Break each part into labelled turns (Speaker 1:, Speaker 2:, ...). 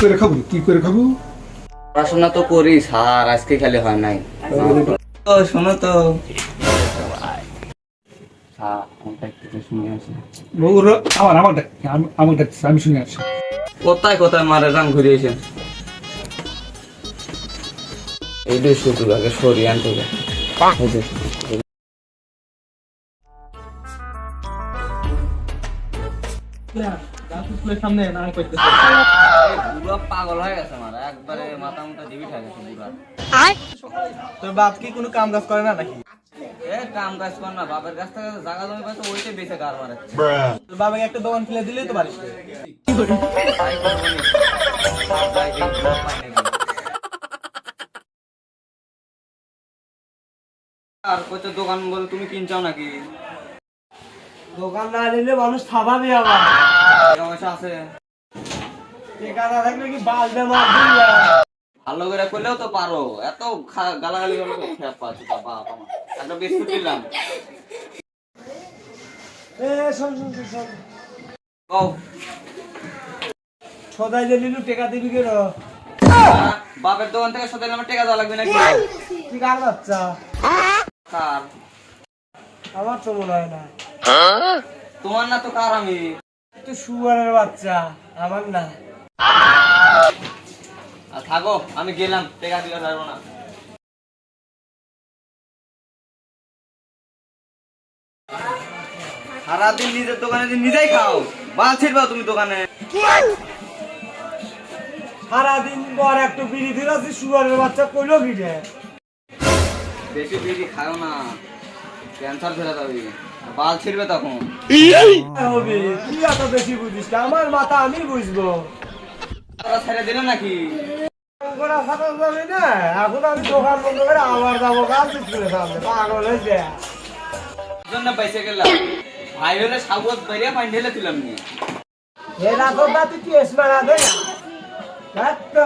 Speaker 1: করে খাব? কি করে খাব?
Speaker 2: পড়াশোনা তো করি স্যার আজকে খালি হয় নাই। শোনো তো। স্যার আমাকে একটু শুনে আসি
Speaker 1: ওর আমার আমার আমার ডাকছে আমি শুনে আসছি
Speaker 2: কোথায় কোথায় মারে রান ঘুরিয়েছেন? এইটাই শুধু আগে সরিয়ে আনতে হবে। এই যে, এই বুড়া পাগল হয়ে গেছে মারা একবারে মাথা মুথা দিবি থাকে বুড়া।
Speaker 3: তোর বাপ কি কোনো কাম কাজ করে না নাকি?
Speaker 2: এ কাম কাজ কর না বাপের কাছ থেকে জায়গা জমি পাচ্ছে ওইটাই বেঁচে কার মারে।
Speaker 3: তোর বাবাকে একটা দোকান খুলে দিলেই তো পারিস
Speaker 2: নাকি। আর কত দোকান বলে তুমি কিনছাও নাকি?
Speaker 3: দোকান না নিলে মানুষ থামাবে আবার।
Speaker 2: পয়সা আছে
Speaker 3: টেকা না থাকলে কি বালবে মার দিল
Speaker 2: ভালো করে করলেও তো পারো। এত গালাগালি খেয়াল পাচ্ছি বাবা আমার একটা বিস্কুট দিলাম
Speaker 3: এ শোন শোন শোন, শোন।
Speaker 2: কও।
Speaker 3: সদাই যে নিলু টেকা দিবি কেন?
Speaker 2: বাপের দোকান থেকে সাথে আমার টাকা দেওয়া লাগবে নাকি?
Speaker 3: তুই কার বাচ্চা?
Speaker 2: কার?
Speaker 3: আমার তো মনে হয় না।
Speaker 2: তোমার না তো কার আমি?
Speaker 3: তুই সুগারের বাচ্চা আমার না।
Speaker 2: থাকো আমি গেলাম টাকা দিলে পারব না। সারাদিন নিজের দোকানে নিজেই খাও বাল ছিড়বা তুমি দোকানে।
Speaker 3: সারাদিন পর একটু বিড়ি দিলাছি সুগারের বাচ্চা কইলো কি রে
Speaker 2: বেশি বেশি খাও না ক্যান্সার ফেলে যাবে বাল ছিড়বে তখন।
Speaker 3: হবে তুই এত বেশি বুঝিস আমার মাথা আমি বুঝব।
Speaker 2: ছেড়ে দিলে নাকি?
Speaker 3: করা এখন আমি দোকান বন্ধ করে আবার যাব কাল স্কুলে সামনে পাগল হয়েছে
Speaker 2: জন্য পয়সা গেলাম ভাই হলে সাবুত বেরিয়ে পানি ঢেলে তুলাম নিয়ে
Speaker 3: এরা তো দাঁতি কেস মারা দে না দেখ তো।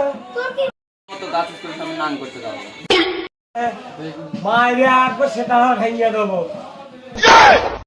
Speaker 2: মতো গাছ স্কুল সামনে নান করতে যাব।
Speaker 3: মায়ের একবার সেটা ভেঙে দেবো।